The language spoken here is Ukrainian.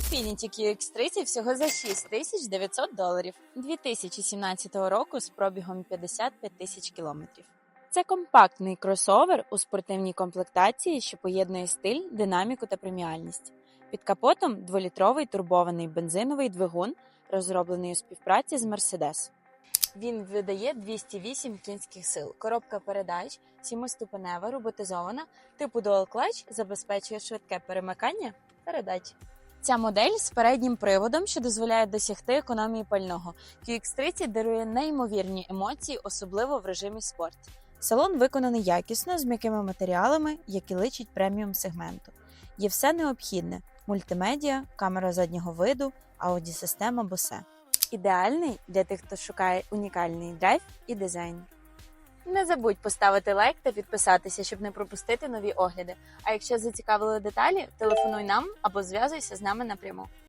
Infiniti QX30 всього за 6900 доларів 2017 року з пробігом 55 тисяч кілометрів. Це компактний кросовер у спортивній комплектації, що поєднує стиль, динаміку та преміальність. Під капотом дволітровий турбований бензиновий двигун, розроблений у співпраці з Mercedes. Він видає 208 кінських сил. Коробка передач, сімиступенева, роботизована, типу Dual Clutch забезпечує швидке перемикання передач. Ця модель з переднім приводом, що дозволяє досягти економії пального. QX30 дарує неймовірні емоції, особливо в режимі спорт. Салон виконаний якісно з м'якими матеріалами, які личать преміум сегменту. Є все необхідне: мультимедіа, камера заднього виду, аудіосистема Bose. Ідеальний для тих, хто шукає унікальний драйв і дизайн. Не забудь поставити лайк та підписатися, щоб не пропустити нові огляди. А якщо зацікавили деталі, телефонуй нам або зв'язуйся з нами напряму.